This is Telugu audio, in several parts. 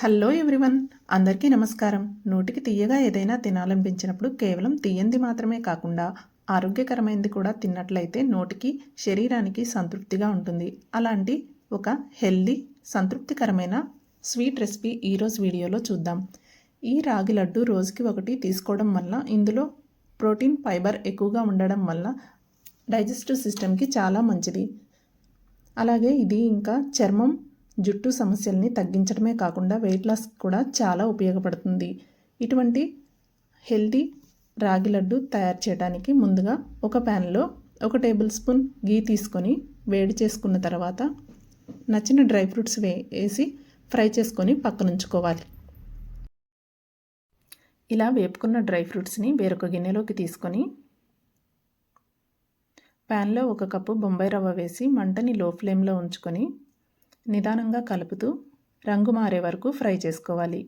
హలో ఎవ్రీవన్ అందరికీ నమస్కారం. నోటికి తీయగా ఏదైనా తినాలనిపించినప్పుడు కేవలం తీయంది మాత్రమే కాకుండా ఆరోగ్యకరమైనది కూడా తిన్నట్లయితే నోటికి శరీరానికి సంతృప్తిగా ఉంటుంది. అలాంటి ఒక హెల్దీ సంతృప్తికరమైన స్వీట్ రెసిపీ ఈరోజు వీడియోలో చూద్దాం. ఈ రాగి లడ్డు రోజుకి ఒకటి తీసుకోవడం వల్ల ఇందులో ప్రోటీన్ ఫైబర్ ఎక్కువగా ఉండడం వల్ల డైజెస్టివ్ సిస్టమ్కి చాలా మంచిది. అలాగే ఇది ఇంకా చర్మం జుట్టు సమస్యల్ని తగ్గించడమే కాకుండా వెయిట్ లాస్ కూడా చాలా ఉపయోగపడుతుంది. ఇటువంటి హెల్తీ రాగి లడ్డు తయారు చేయడానికి ముందుగా ఒక ప్యాన్లో ఒక టేబుల్ స్పూన్ గీ తీసుకొని వేడి చేసుకున్న తర్వాత నచ్చిన డ్రై ఫ్రూట్స్ వే వేసి ఫ్రై చేసుకొని పక్కనుంచుకోవాలి. ఇలా వేపుకున్న డ్రై ఫ్రూట్స్ని వేరొక గిన్నెలోకి తీసుకొని ప్యాన్లో ఒక కప్పు బొంబాయి రవ్వ వేసి మంటని లో ఫ్లేమ్లో ఉంచుకొని నిదానంగా కలుపుతూ రంగు మారే వరకు ఫ్రై చేసుకోవాలి.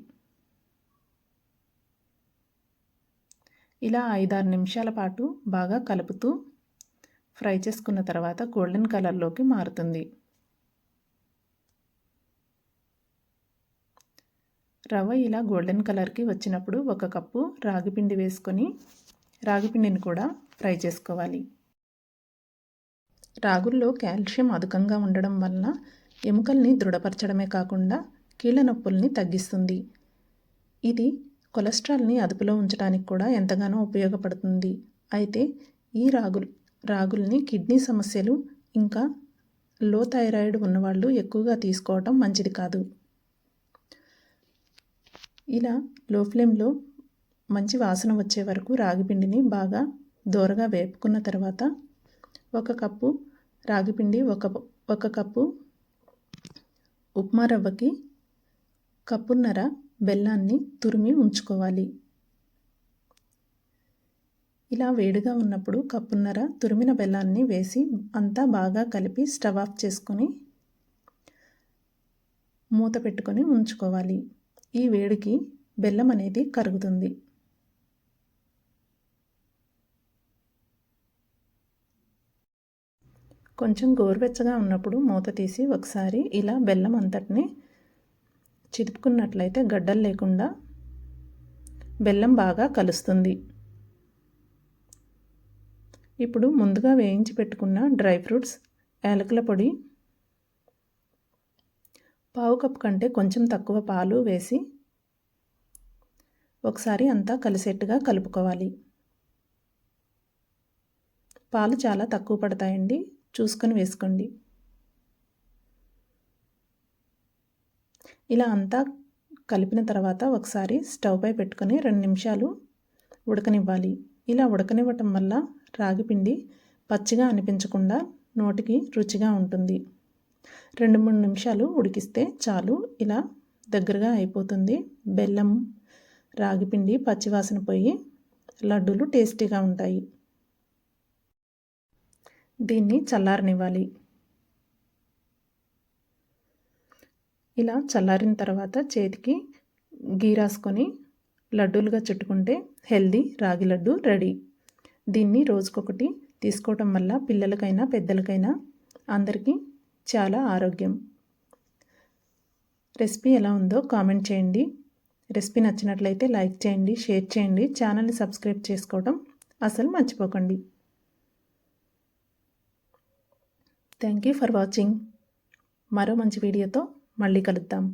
ఇలా ఐదారు నిమిషాల పాటు బాగా కలుపుతూ ఫ్రై చేసుకున్న తర్వాత గోల్డెన్ కలర్లోకి మారుతుంది. రవ్వ ఇలా గోల్డెన్ కలర్కి వచ్చినప్పుడు ఒక కప్పు రాగిపిండి వేసుకొని రాగిపిండిని కూడా ఫ్రై చేసుకోవాలి. రాగుల్లో కాల్షియం అధికంగా ఉండడం వలన ఎముకల్ని దృఢపరచడమే కాకుండా కీళ్ళ నొప్పుల్ని తగ్గిస్తుంది. ఇది కొలెస్ట్రాల్ని అదుపులో ఉంచడానికి కూడా ఎంతగానో ఉపయోగపడుతుంది. అయితే ఈ రాగులు రాగుల్ని కిడ్నీ సమస్యలు ఇంకా లో థైరాయిడ్ ఉన్నవాళ్ళు ఎక్కువగా తీసుకోవటం మంచిది కాదు. ఇలా లో ఫ్లేమ్లో మంచి వాసన వచ్చే వరకు రాగిపిండిని బాగా దోరగా వేపుకున్న తర్వాత ఒక కప్పు రాగిపిండి ఒక ఒక కప్పు ఉప్మా రవ్వకి కప్పున్నర బెల్లాన్ని తురిమి ఉంచుకోవాలి. ఇలా వేడిగా ఉన్నప్పుడు కప్పున్నర తురిమిన బెల్లాన్ని వేసి అంతా బాగా కలిపి స్టవ్ ఆఫ్ చేసుకొని మూత పెట్టుకొని ఉంచుకోవాలి. ఈ వేడికి బెల్లం అనేది కరుగుతుంది. కొంచెం గోరువెచ్చగా ఉన్నప్పుడు మూత తీసి ఒకసారి ఇలా బెల్లం అంతటిని చిదుపుకున్నట్లయితే గడ్డలు లేకుండా బెల్లం బాగా కలుస్తుంది. ఇప్పుడు ముందుగా వేయించి పెట్టుకున్న డ్రై ఫ్రూట్స్ యాలకుల పొడి పావు కప్పు కంటే కొంచెం తక్కువ పాలు వేసి ఒకసారి అంతా కలిసేట్టుగా కలుపుకోవాలి. పాలు చాలా తక్కువ పడతాయండి. చూసుకొని వేసుకోండి. ఇలా అంతా కలిపిన తర్వాత ఒకసారి స్టవ్ పై పెట్టుకొని రెండు నిమిషాలు ఉడకనివ్వాలి. ఇలా ఉడకనివ్వటం వల్ల రాగిపిండి పచ్చిగా అనిపించకుండా నోటికి రుచిగా ఉంటుంది. రెండు మూడు నిమిషాలు ఉడికిస్తే చాలు. ఇలా దగ్గరగా అయిపోతుంది. బెల్లం రాగిపిండి పచ్చివాసన పోయి లడ్డూలు టేస్టీగా ఉంటాయి. దీన్ని చల్లారనివ్వాలి. ఇలా చల్లారిన తర్వాత చేతికి గీ రాసుకొని లడ్డూలుగా చుట్టుకుంటే హెల్దీ రాగి లడ్డు రెడీ. దీన్ని రోజుకొకటి తీసుకోవటం వల్ల పిల్లలకైనా పెద్దలకైనా అందరికీ చాలా ఆరోగ్యం. రెసిపీ ఎలా ఉందో కామెంట్ చేయండి. రెసిపీ నచ్చినట్లయితే లైక్ చేయండి షేర్ చేయండి ఛానల్ని సబ్స్క్రైబ్ చేసుకోవడం అసలు మర్చిపోకండి. థ్యాంక్ యూ ఫర్ వాచింగ్ మరో మంచి వీడియోతో మళ్ళీ కలుద్దాం.